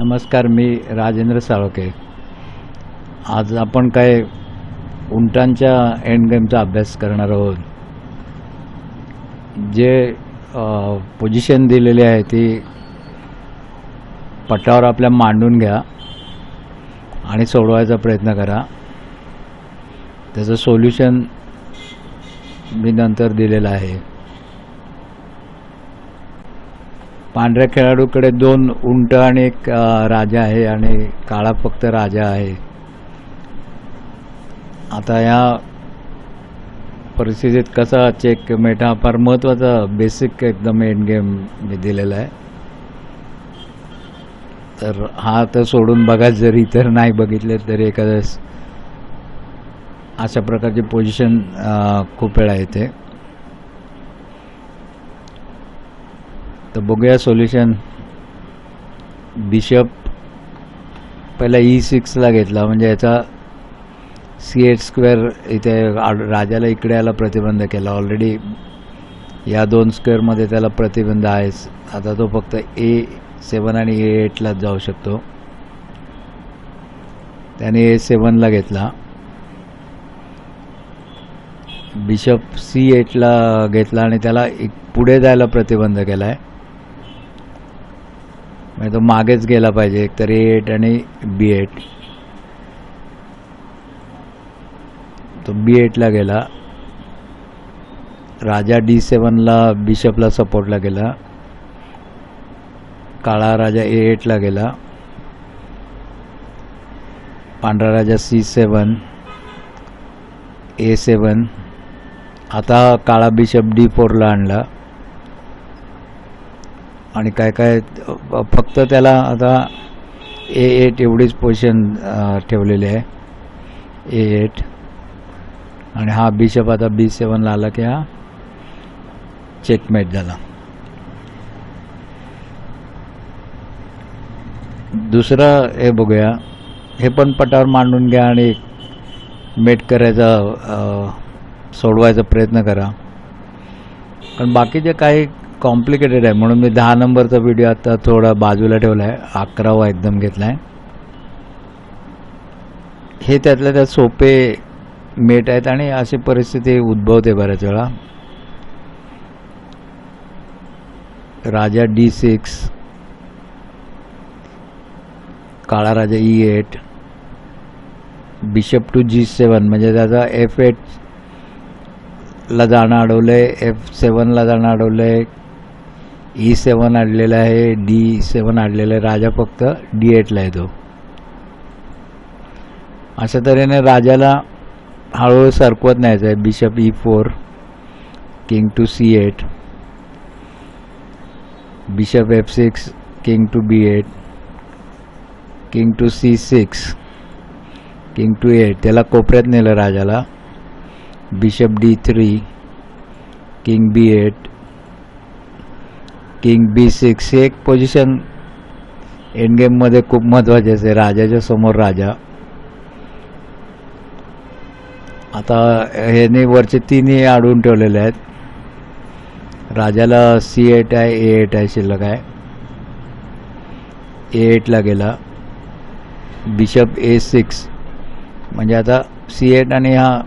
नमस्कार मी राजेंद्र साळोके आज आपण काय उंटांच्या एंडगेमचा अभ्यास करणार आहोत. जे पोझिशन दिलेली आहे ती पटावर आपल्या मांडून घ्या आणि सोडवायचा प्रयत्न करा. त्याचं सोल्युशन मी नंतर दिलेलं आहे. पांढऱ्या खेळाडूकडे दोन उंट आणि एक राजा आहे आणि काळा फक्त राजा आहे. आता या परिस्थितीत कसा चेक मेट हा फार महत्त्वाचा बेसिक एकदम एंड गेम मी दिलेला आहे. तर हा तर सोडून बघा जरी इतर नाही बघितले तरी एखाद्या अशा प्रकारची पोझिशन खूप वेळा येते. तर बघूया सोल्युशन बिशप पहिला ई सिक्सला घेतला. म्हणजे याचा सी एट स्क्वेअर इथे राजाला इकडे यायला प्रतिबंध केला. ऑलरेडी या दोन स्क्वेअरमध्ये त्याला प्रतिबंध आहेच. आता तो फक्त ए सेवन आणि ए एटलाच जाऊ शकतो. त्याने ए सेवनला घेतला. बिशप सी एटला घेतला आणि त्याला एक पुढे जायला प्रतिबंध केला आहे म्हणजे तो मागेच गेला पाहिजे एकतर ए एट आणि बी एट तो बी एटला गेला. राजा डी सेवनला बिशपला सपोर्टला गेला. काळा राजा ए एटला गेला. पांढरा राजा सी सेवन ए सेवन आता काळा बिशप डी फोरला आणला. आणि काय काय फक्त त्याला आता ए एट एवढीच पोझिशन ठेवलेली आहे. A eight. आणि हा बिशप आता बी सेवनला आला की हा चेकमेट झाला. दुसरं हे बघूया. हे पण पटावर मांडून घ्या आणि मेट करायचा सोडवायचा प्रयत्न करा. पण बाकीचे काही कॉम्प्लिकेटेड आहे. म्हणून मी दहा नंबरचा व्हिडिओ आता थोडा बाजूला ठेवला आहे अकरावा एकदम घेतला आहे हे त्यातल्या त्यात सोपे मेट आहेत आणि अशी परिस्थिती उद्भवते बऱ्याच वेळा. राजा डी सिक्स काळा राजा E eight bishop to G seven म्हणजे त्याचा एफ एट ला जाणं अडवलंय एफ सेवनला जाणं अडवलंय E ई सेवन आणलेला आहे डी सेवन आणलेला आहे. राजा फक्त डी एटला येतो. अशा तऱ्हेने राजाला हळूहळू सरकवत न्यायचं आहे. Bishop E four king to C eight bishop F six king to B eight king to C six king to eight त्याला कोपऱ्यात नेलं राजाला. Bishop D three king B eight king B six हे एक पोझिशन एंड गेममध्ये खूप महत्त्वाचे असते राजाच्या समोर राजा. आता ह्याने वरचे तिन्ही अडवून ठेवलेले आहेत. राजाला सी एट आहे ए एट आहे शिल्लक आहे. ए एटला गेला. बिशप ए सिक्स म्हणजे आता सी एट आणि हा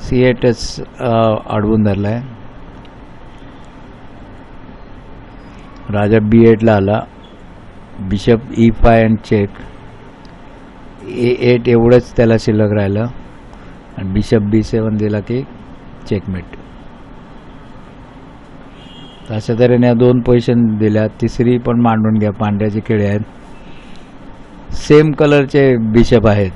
सी एटच अडवून धरला आहे राजा बी एडला आला bishop E five and check A eight एवढंच त्याला शिल्लक राहिलं आणि बिशप बी सेवन दिला की चेकमेट तर अशा तऱ्हेने या दोन पोझिशन दिल्या. तिसरी पण मांडून घ्या. पांड्याचे खेळे आहेत. सेम कलरचे बिशप आहेत.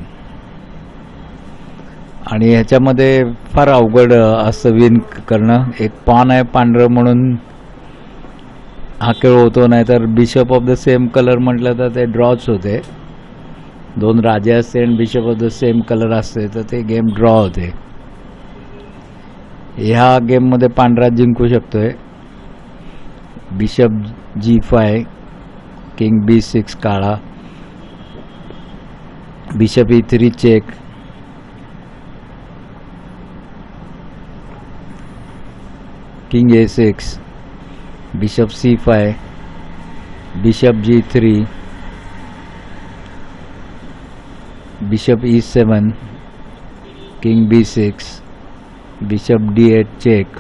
आणि ह्याच्यामध्ये फार अवघड असं विन करणं. एक पॉन आहे पांढरं म्हणून हा खेळ होतो नाही तर bishop of the same colour म्हटलं तर ते ड्रॉच होते. दोन राजे असते आणि bishop of the same colour असते तर ते गेम ड्रॉ होते. ह्या गेममध्ये पांढरा जिंकू शकतोय. Bishop G five king B six काळा. Bishop E three check king A six bishop C five bishop G three bishop E seven king B six bishop D eight check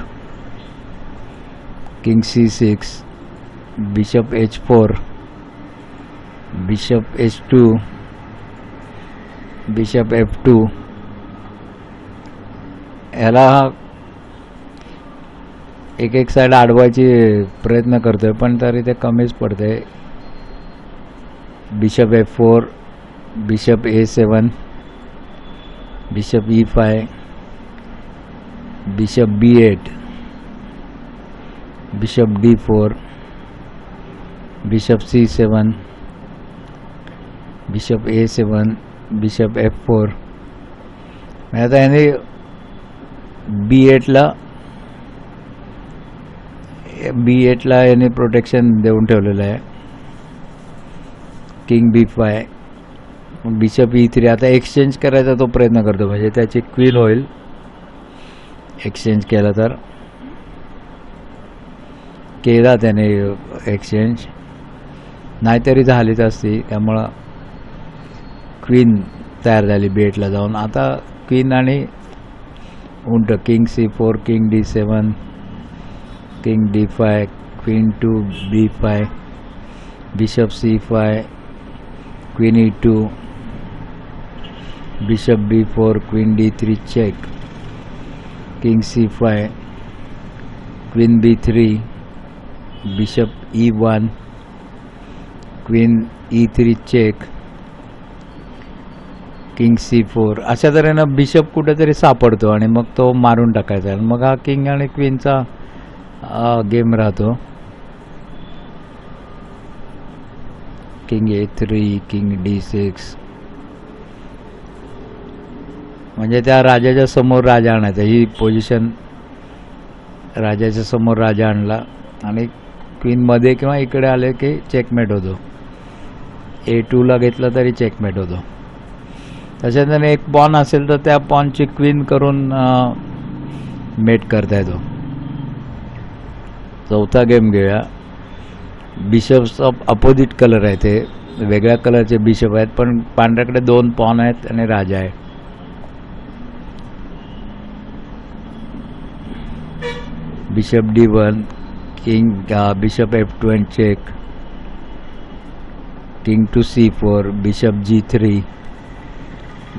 king C six bishop H four bishop H two bishop F two एला एक एक side अडवायची प्रयत्न करतोय पण तरी ते कमीच पडते. Bishop F four bishop A seven bishop E five bishop B eight bishop D four bishop C seven bishop A seven bishop F four आता याने बी एटला बी एटला याने प्रोटेक्शन देऊन ठेवलेलं आहे. King B five bishop E three आता exchange करायचा तो प्रयत्न करतो. म्हणजे त्याची क्वीन होईल. एक्सचेंज केला तर. केला त्याने एक्सचेंज नाहीतरी झालीच असती. त्यामुळं क्वीन तयार झाली बेटला जाऊन. आता क्वीन आणि उंट king C four king D seven king D five queen to B five bishop C five queen E two bishop B four queen D three check king C five queen B three bishop E one queen E three check king C four अशा तऱ्हेनं bishop कुठेतरी सापडतो आणि मग तो मारून टाकायचा. आणि मग हा किंग आणि क्वीनचा गेम राहतो king A three king D six म्हणजे त्या राजाच्या समोर राजा आणायचा. ही पोझिशन राजाच्या समोर राजा आणला. आणि क्वीनमध्ये किंवा इकडे आले की चेकमेट होतो. ए टूला घेतलं तरी चेकमेट होतो. त्याच्यानंतर एक पॉन असेल तर त्या पॉनची क्वीन करून मेट करता येतो. चौथा गेम घेऊया बिशप्स ऑफ अपोजिट कलर आहे ते. वेगळ्या कलरचे बिशप आहेत पण पांढऱ्याकडे दोन पॉन आहेत आणि राजा आहे. Bishop D one king bishop F two and check king to C four bishop G three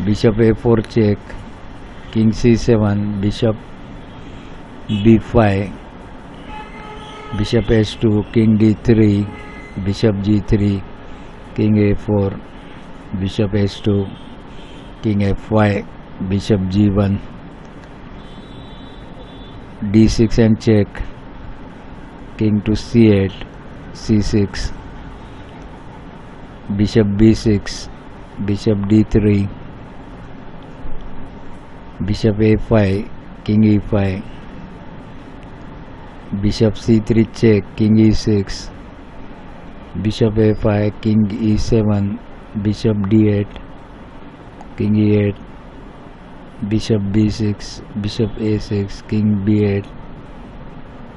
bishop A four check king C seven bishop B five bishop h2 king d3 bishop g3 king a4 bishop h2 king f5 bishop g1 d6 and check. King to c8 c6 bishop b6 bishop d3 bishop a5 king e5 bishop c3 check king e6 bishop f5 king e7 bishop d8 king e8 bishop b6 bishop a6 king b8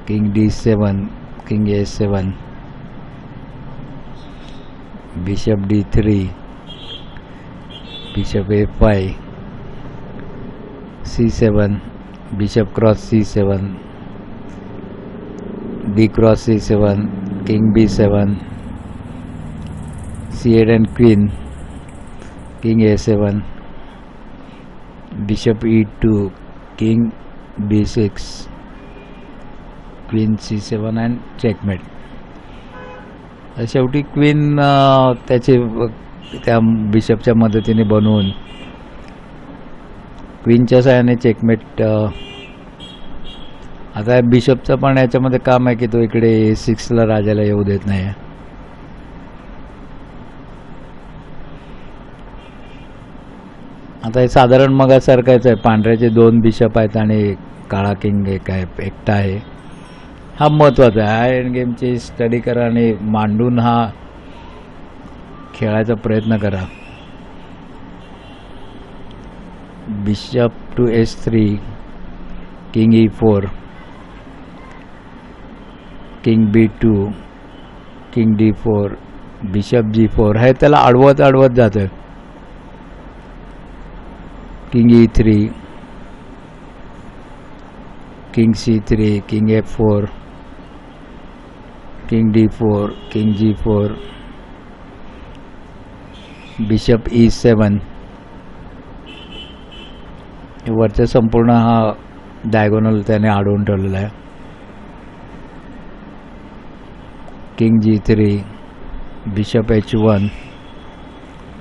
king d7 king a7 bishop d3 bishop a5 c7 bishop cross c7 cross C seven D cross C seven king B seven C eight and queen king A seven bishop E two king B six queen C seven and checkmate. शेवटी queen त्याचे त्या बिशपच्या मदतीने बनवून क्वीनच्या सहाय्याने checkmate आता बिशपचं पण याच्यामध्ये काम आहे की तो इकडे सिक्सला राजाला येऊ देत नाही. आता हे साधारण मगासारखंच आहे. पांढऱ्याचे दोन बिशप आहेत आणि काळा किंग एक आहे एकटा आहे. हा महत्त्वाचा आहे. हा एंड गेमची स्टडी करा आणि मांडून हा खेळायचा प्रयत्न करा. Bishop to S three king E four king B two king D four bishop G four हे त्याला अडवत अडवत जातं. King E three king C three king F four king D four king G four bishop E seven वरचा संपूर्ण हा diagonal त्याने अडवून ठेवलेला आहे. King G three bishop H one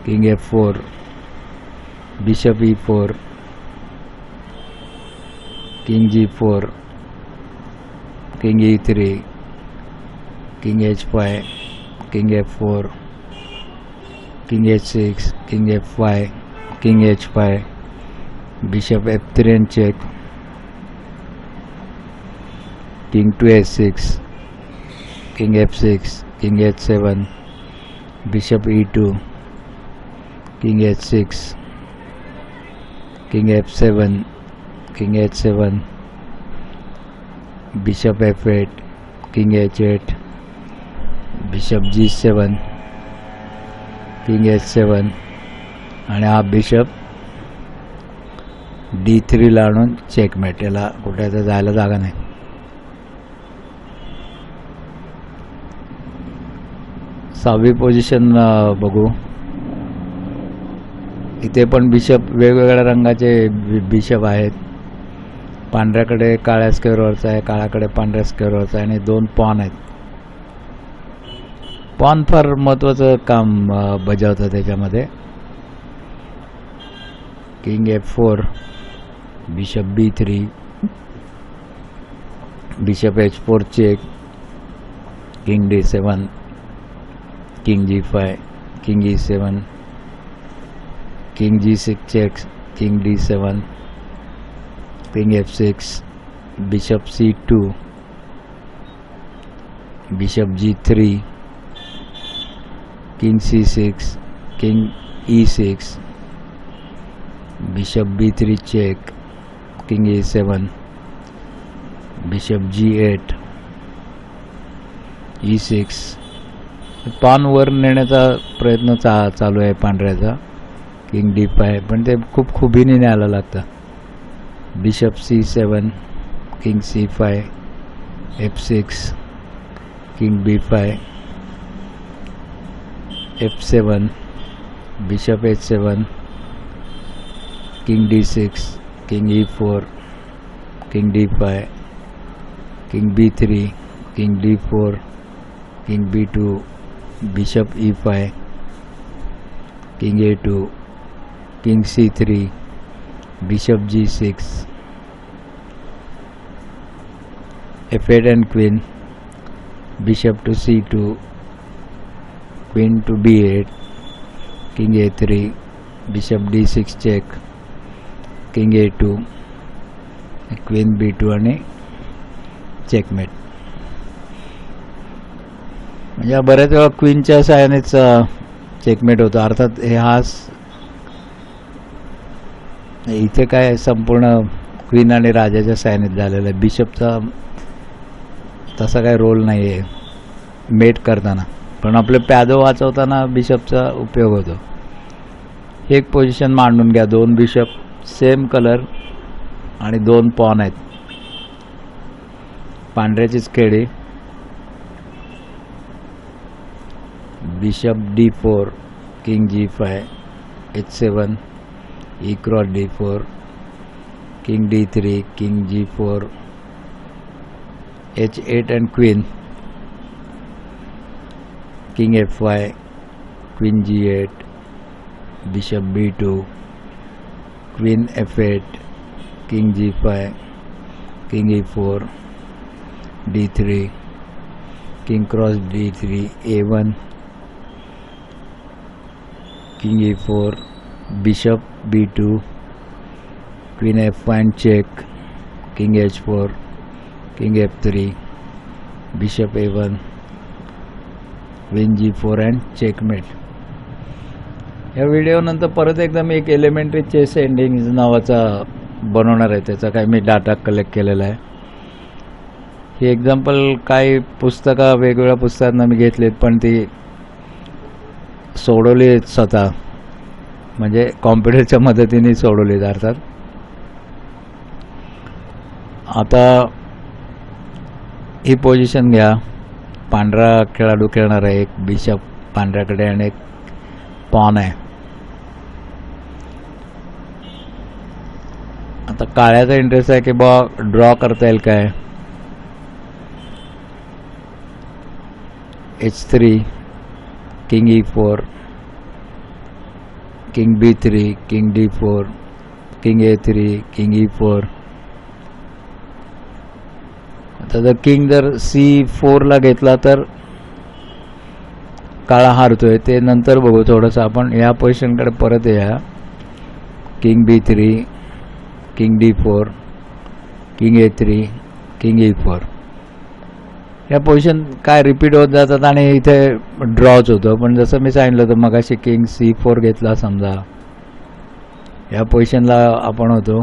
king F four bishop E four king G four king E three king H five king F four king H six king F five king H five bishop F three and check king to h6 king f6 king h7 bishop e2 king h6 king f7 king h7 bishop f8 king h8 bishop g7 king h7 आणि हा bishop D थ्रीला आणून checkmate याला कुठे आता जायला जागा नाही सहावी पोझिशन बघू. इथे पण बिशप वेगवेगळ्या रंगाचे बि- बिशप आहेत. पांढऱ्याकडे काळ्या स्क्वेअरवरचा आहे काळ्याकडे पांढऱ्या स्क्वेअरवरचा आहे आणि दोन पॉन आहेत. पॉन फार महत्त्वाचं काम बजावतं त्याच्यामध्ये. King F four bishop B three bishop H four check king D seven king G five king E seven king G six checks king D seven king F six bishop C two bishop G three king C six king E six bishop B three check king A seven bishop G eight E six pawn वर नेण्याचा प्रयत्न चा चालू आहे पांढऱ्याचा. King D five पण ते खूप खुबीने न्यायला लागतं. Bishop C seven king C five F six king B five F seven bishop H seven king D six king E four king D five king B three king D four king B two bishop E five king A two king C three bishop G six F eight and queen bishop to C two queen to B eight king A three bishop D six check king A two queen B two आणि checkmate या बऱ्याच वेळा क्वीनच्या सायानेच checkmate होतो. अर्थात हे हा इथे काय संपूर्ण क्वीन आणि राजाच्या सायानेत झालेलं आहे. बिशपचा तसा काय रोल नाही आहे मेट करताना. पण आपले प्यादो वाचवताना बिशपचा उपयोग होतो. एक पोझिशन मांडून घ्या. दोन बिशप सेम कलर आणि दोन पॉन आहेत. पांढऱ्याचीच खेळी. Bishop D four king G five H seven E cross D four king D three king G four H eight and queen king F five queen G eight bishop B two queen F eight king G five king E four D three king cross D three A one king A four bishop B two queen F one check king H four king F three bishop A one queen G four and checkmate या व्हिडिओनंतर परत एकदा मी एक elementary chess ending नावाचा बनवणार आहे. त्याचा काय मी डाटा कलेक्ट केलेला आहे. ही एक्झाम्पल काही पुस्तकं वेगवेगळ्या पुस्तकांना मी घेतलीत पण ती सोडवली आहेत स्वतः. म्हणजे कॉम्प्युटरच्या मदतीने सोडवली जातात आता ही पोझिशन घ्या. पांढरा खेळाडू खेळणार आहे एक बिशप पांढऱ्याकडे आणि एक पॉन आहे. आता काळ्याचा इंटरेस्ट आहे की बा ड्रॉ करता येईल काय? H three king E four king B three king D four king A three king E four आता जर किंग जर सी फोरला घेतला तर काळा हारतोय. ते नंतर बघू. थोडंसं आपण या पोझिशनकडे परत या king B three king D four king A three king E four या पोझिशन काय रिपीट होत जातात आणि इथे ड्रॉच होतं. पण जसं मी सांगितलं होतं मगाशी किंग सी फोर घेतला समजा. या पोझिशनला आपण होतो.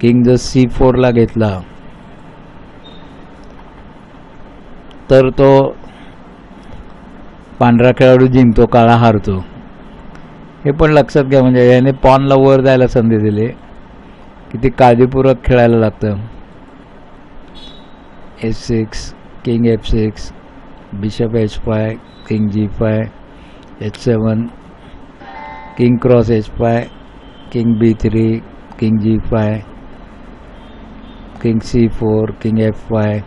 किंग जर सी फोरला घेतला तर तो पांढरा खेळाडू जिंकतो काळा हारतो. हे पण लक्षात घ्या म्हणजे याने पॉनला वर जायला संधी दिली किती काळजीपूर्वक खेळायला लागतं. H six king F six bishop H five king G five H seven king cross H five king B three king G five king C four king F five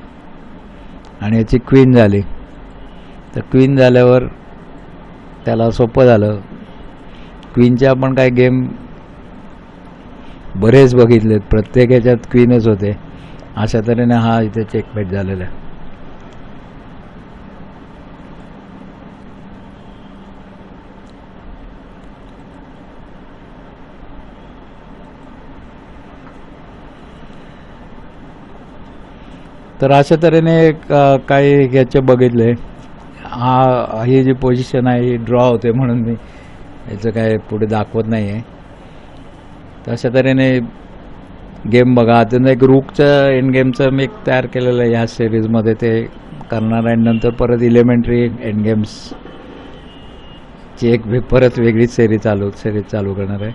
आणि याची क्वीन झाली. तर क्वीन झाल्यावर त्याला सोपं झालं. क्वीनच्या आपण काही गेम बरेच बघितलेत. प्रत्येक याच्यात क्वीनच होते. अशा तऱ्हेने हा इथे चेकमेट झालेला आहे. तर अशा तऱ्हेने काही ह्याचे बघितले. हा ही जी पोझिशन आहे ही ड्रॉ होते म्हणून मी याचं काय पुढे दाखवत नाही आहे तर अशा तऱ्हेने गेम बघा. अजून एक रूकचं एंड गेमचं मी एक तयार केलेलं आहे ह्या सिरीजमध्ये ते करणार आहे. नंतर परत इलेमेंटरी एंड गेम्सची एक परत वेगळीच सेरी चालू सिरीज चालू करणार आहे.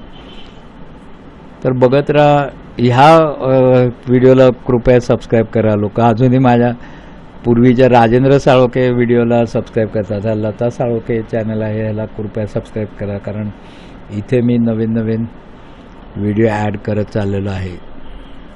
तर बघत राहा. ह्या व्हिडिओला कृपया सबस्क्राईब करा लोक. अजूनही माझ्या पूर्वीच्या राजेंद्र साळोके व्हिडिओला सबस्क्राईब करतात लता साळोके चॅनल आहे. ह्याला कृपया सबस्क्राईब करा. कारण इथे मी नवीन नवीन व्हिडिओ ॲड करत चाललेलो आहे.